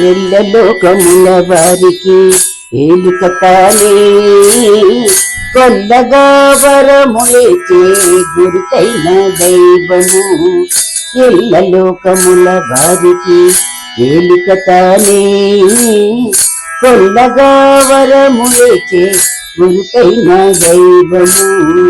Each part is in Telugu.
ఎల్లలోకముల వారికి ఏలిక తానే కొల్లగా వరములేచే గురుతైన దైవము ఎల్లలోకముల వారికి ఏలిక తానే కొల్లగా వరములేచే గురుతైన దైవము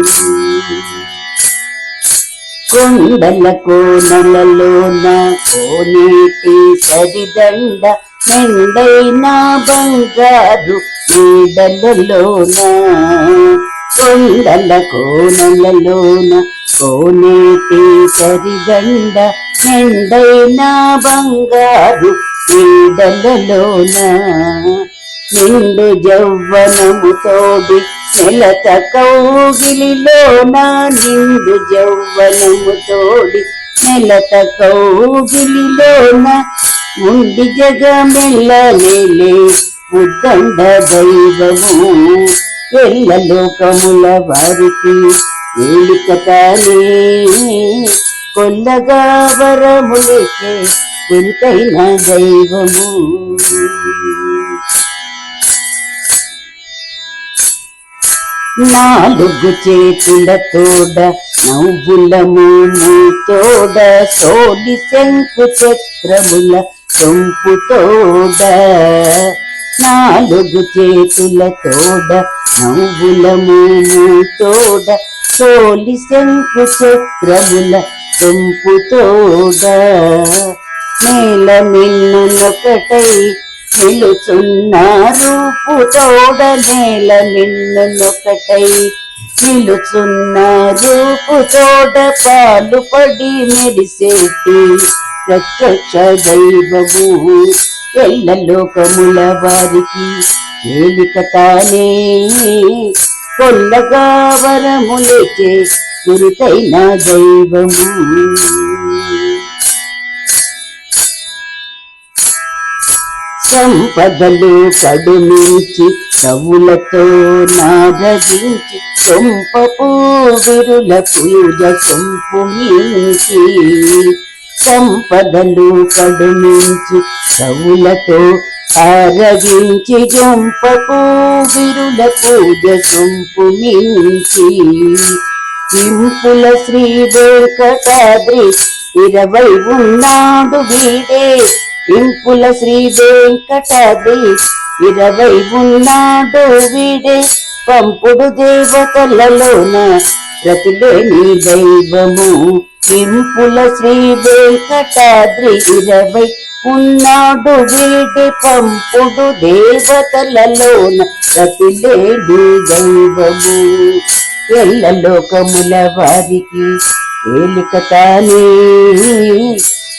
కొండల కోనలలోన కోనేటి సరిదండ మెండైన బంగారు నీడలలోన. కొండల కోనలలోన కోనేటి సరిదండ మెండైన బంగారు నీడలలోన. నిండు జౌవనము నెలత కౌగిలిలోన నిండు జౌవనముతోడి నెలత కౌగిలిలోన ఉండి జగమెల్ల నేలే ఉద్దండ దైవము. ఎల్ల లోకముల వారికి ఏలిక తానే కొల్లగా వరములికే గురుతైన దైవము. నాలుగు చేతుల తోడ నవ్వులము తోడ సోడి శంకు చక్రముల సొంపు తోడ. నాలుగు చేతుల తోడ నవ్వులము తోడ సోలి శంకు చక్రముల సొంపు తోడ. నేల మిన్నునొకటై నిలుచున్న నిలుచున్నారు. తోడ నేల నిలుచున్న రూపు తోడ పాలు పడి మెరిసేటి ప్రత్యక్ష దైవము. ఎల్ల లోకముల వారికి ఏలిక తానే కొల్లగా వరములేచే గురుతైన దైవము. సంపదలు కడుమించి కవులతో నారగించి సొంపపు విరుల పూజ సొంపు మించి సంపదలు కడుమించి కవులతో ఆరగించి జంపపు విరుల పూజ సొంపు మించి ఇంపుల శ్రీ వెంకటాద్రి ఇరవై ఉన్నాడు వీడే ఇంకుల శ్రీ వెంకటాద్రి ఇరవై ఉన్నాడు వీడే. పంపుడు దేవతలలోన ప్రతిలేని దైవము. ఇంపుల శ్రీ వెంకటాద్రి ఇరవై ఉన్నాడు వీడి. పంపుడు దేవతలలోన ప్రతిలేని దైవము. ఎల్ల లోకముల వారికి ఏలిక తానే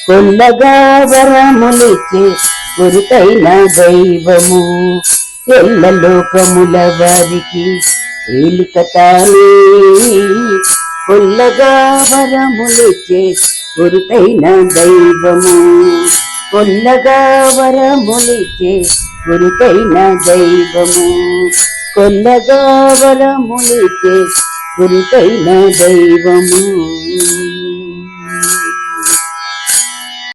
కొల్లగా వరములిచ్చే గురుతైన దైవము. ఎల్ల లోకముల వారికి ఏలిక కొల్లగా వరములిచ్చే గురుతైన దైవము. కొల్లగా వరములిచ్చే గురుతైన దైవము. కొల్లగా వరములిచ్చే గురుతైన దైవము.